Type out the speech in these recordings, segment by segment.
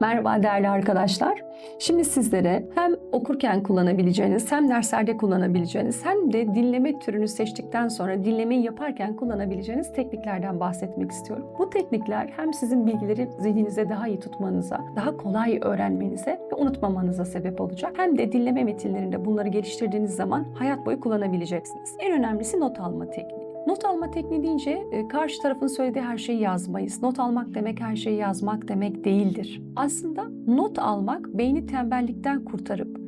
Merhaba değerli arkadaşlar. Şimdi sizlere hem okurken kullanabileceğiniz, hem derslerde kullanabileceğiniz, hem de dinleme türünü seçtikten sonra dinlemeyi yaparken kullanabileceğiniz tekniklerden bahsetmek istiyorum. Bu teknikler hem sizin bilgileri zihninize daha iyi tutmanıza, daha kolay öğrenmenize ve unutmamanıza sebep olacak. Hem de dinleme metinlerinde bunları geliştirdiğiniz zaman hayat boyu kullanabileceksiniz. En önemlisi not alma tekniği. Not alma tekniği deyince e, karşı tarafın söylediği her şeyi yazmayız. Not almak demek her şeyi yazmak demek değildir. Aslında not almak beyni tembellikten kurtarıp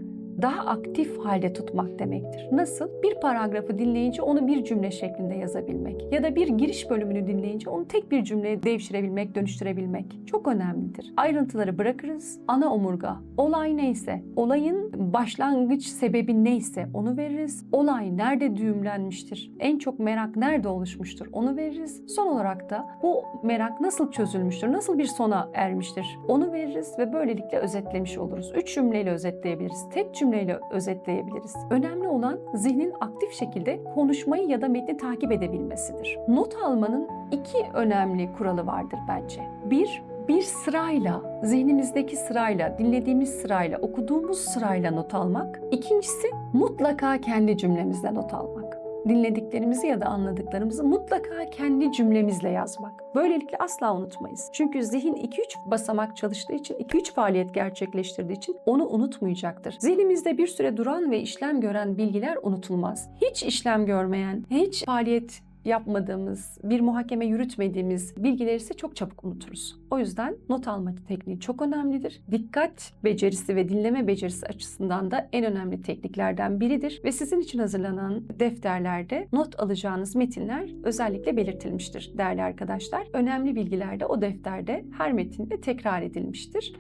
daha aktif halde tutmak demektir. Nasıl? Bir paragrafı dinleyince onu bir cümle şeklinde yazabilmek ya da bir giriş bölümünü dinleyince onu tek bir cümleye devşirebilmek, dönüştürebilmek çok önemlidir. Ayrıntıları bırakırız. Ana omurga, olay neyse, olayın başlangıç sebebi neyse onu veririz. Olay nerede düğümlenmiştir? En çok merak nerede oluşmuştur? Onu veririz. Son olarak da bu merak nasıl çözülmüştür? Nasıl bir sona ermiştir? Onu veririz ve böylelikle özetlemiş oluruz. Üç cümleyle özetleyebiliriz. Tek cümleyle özetleyebiliriz. Önemli olan zihnin aktif şekilde konuşmayı ya da metni takip edebilmesidir. Not almanın iki önemli kuralı vardır bence. Bir, bir sırayla, zihnimizdeki sırayla, dinlediğimiz sırayla, okuduğumuz sırayla not almak. İkincisi mutlaka kendi cümlemizle not almak dinlediklerimizi ya da anladıklarımızı mutlaka kendi cümlemizle yazmak. Böylelikle asla unutmayız. Çünkü zihin 2-3 basamak çalıştığı için, 2-3 faaliyet gerçekleştirdiği için onu unutmayacaktır. Zihnimizde bir süre duran ve işlem gören bilgiler unutulmaz. Hiç işlem görmeyen, hiç faaliyet yapmadığımız, bir muhakeme yürütmediğimiz bilgileri ise çok çabuk unuturuz. O yüzden not alma tekniği çok önemlidir. Dikkat becerisi ve dinleme becerisi açısından da en önemli tekniklerden biridir ve sizin için hazırlanan defterlerde not alacağınız metinler özellikle belirtilmiştir değerli arkadaşlar. Önemli bilgiler de o defterde her metinde tekrar edilmiştir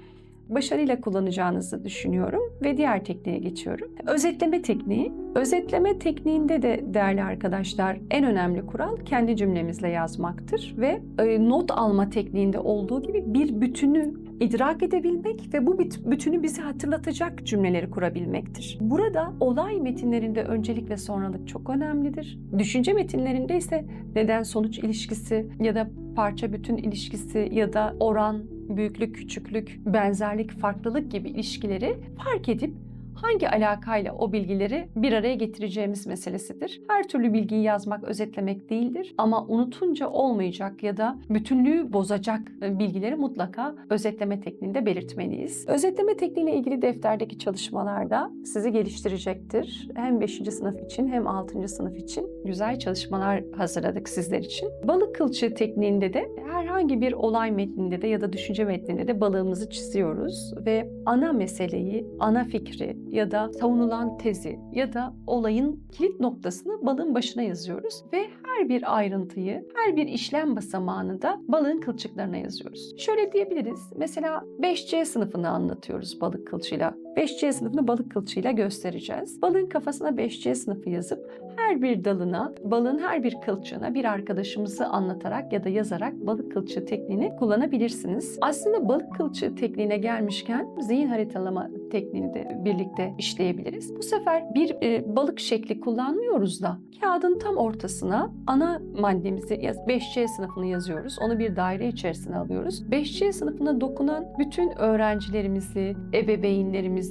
başarıyla kullanacağınızı düşünüyorum ve diğer tekniğe geçiyorum. Özetleme tekniği. Özetleme tekniğinde de değerli arkadaşlar en önemli kural kendi cümlemizle yazmaktır ve e, not alma tekniğinde olduğu gibi bir bütünü idrak edebilmek ve bu bütünü bizi hatırlatacak cümleleri kurabilmektir. Burada olay metinlerinde öncelik ve sonralık çok önemlidir. Düşünce metinlerinde ise neden sonuç ilişkisi ya da parça bütün ilişkisi ya da oran büyüklük, küçüklük, benzerlik, farklılık gibi ilişkileri fark edip hangi alakayla o bilgileri bir araya getireceğimiz meselesidir. Her türlü bilgiyi yazmak, özetlemek değildir ama unutunca olmayacak ya da bütünlüğü bozacak bilgileri mutlaka özetleme tekniğinde belirtmeliyiz. Özetleme tekniğiyle ilgili defterdeki çalışmalarda sizi geliştirecektir. Hem 5. sınıf için hem 6. sınıf için güzel çalışmalar hazırladık sizler için. Balık kılçığı tekniğinde de herhangi bir olay metninde de ya da düşünce metninde de balığımızı çiziyoruz ve ana meseleyi, ana fikri ya da savunulan tezi ya da olayın kilit noktasını balığın başına yazıyoruz ve her bir ayrıntıyı, her bir işlem basamağını da balığın kılçıklarına yazıyoruz. Şöyle diyebiliriz. Mesela 5C sınıfını anlatıyoruz balık kılçığıyla. 5C sınıfını balık kılçığıyla göstereceğiz. Balığın kafasına 5C sınıfı yazıp her bir dalına, balığın her bir kılçığına bir arkadaşımızı anlatarak ya da yazarak balık kılçığı tekniğini kullanabilirsiniz. Aslında balık kılçığı tekniğine gelmişken zihin haritalama tekniğini de birlikte işleyebiliriz. Bu sefer bir e, balık şekli kullanmıyoruz da kağıdın tam ortasına ana maddemizi 5C sınıfını yazıyoruz. Onu bir daire içerisine alıyoruz. 5C sınıfına dokunan bütün öğrencilerimizi, ebeveynlerimizi,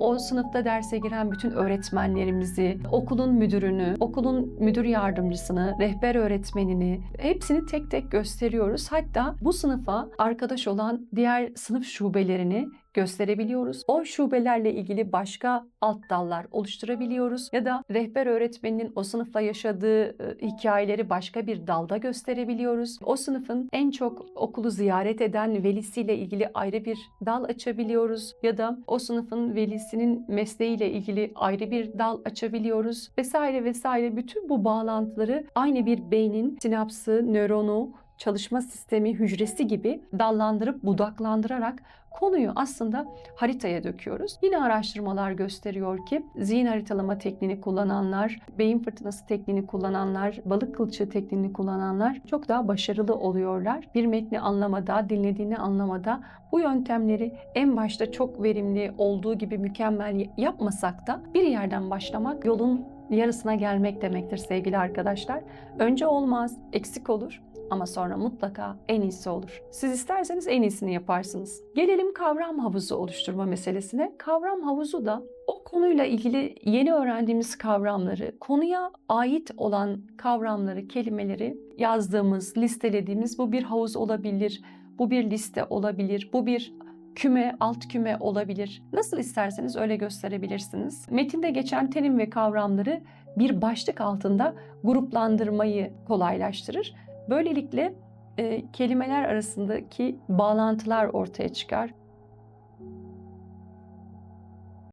o sınıfta derse giren bütün öğretmenlerimizi, okulun müdürünü, okulun müdür yardımcısını, rehber öğretmenini hepsini tek tek gösteriyoruz. Hatta bu sınıfa arkadaş olan diğer sınıf şubelerini gösterebiliyoruz. O şubelerle ilgili başka alt dallar oluşturabiliyoruz ya da rehber öğretmeninin o sınıfla yaşadığı e, hikayeleri başka bir dalda gösterebiliyoruz. O sınıfın en çok okulu ziyaret eden velisiyle ilgili ayrı bir dal açabiliyoruz ya da o sınıfın velisinin mesleğiyle ilgili ayrı bir dal açabiliyoruz vesaire vesaire bütün bu bağlantıları aynı bir beynin sinapsı, nöronu, çalışma sistemi hücresi gibi dallandırıp budaklandırarak konuyu aslında haritaya döküyoruz. Yine araştırmalar gösteriyor ki zihin haritalama tekniğini kullananlar, beyin fırtınası tekniğini kullananlar, balık kılçığı tekniğini kullananlar çok daha başarılı oluyorlar. Bir metni anlamada, dinlediğini anlamada bu yöntemleri en başta çok verimli olduğu gibi mükemmel yapmasak da bir yerden başlamak yolun yarısına gelmek demektir sevgili arkadaşlar. Önce olmaz, eksik olur. Ama sonra mutlaka en iyisi olur. Siz isterseniz en iyisini yaparsınız. Gelelim kavram havuzu oluşturma meselesine. Kavram havuzu da o konuyla ilgili yeni öğrendiğimiz kavramları, konuya ait olan kavramları, kelimeleri yazdığımız, listelediğimiz bu bir havuz olabilir, bu bir liste olabilir, bu bir küme, alt küme olabilir. Nasıl isterseniz öyle gösterebilirsiniz. Metinde geçen terim ve kavramları bir başlık altında gruplandırmayı kolaylaştırır. Böylelikle e, kelimeler arasındaki bağlantılar ortaya çıkar.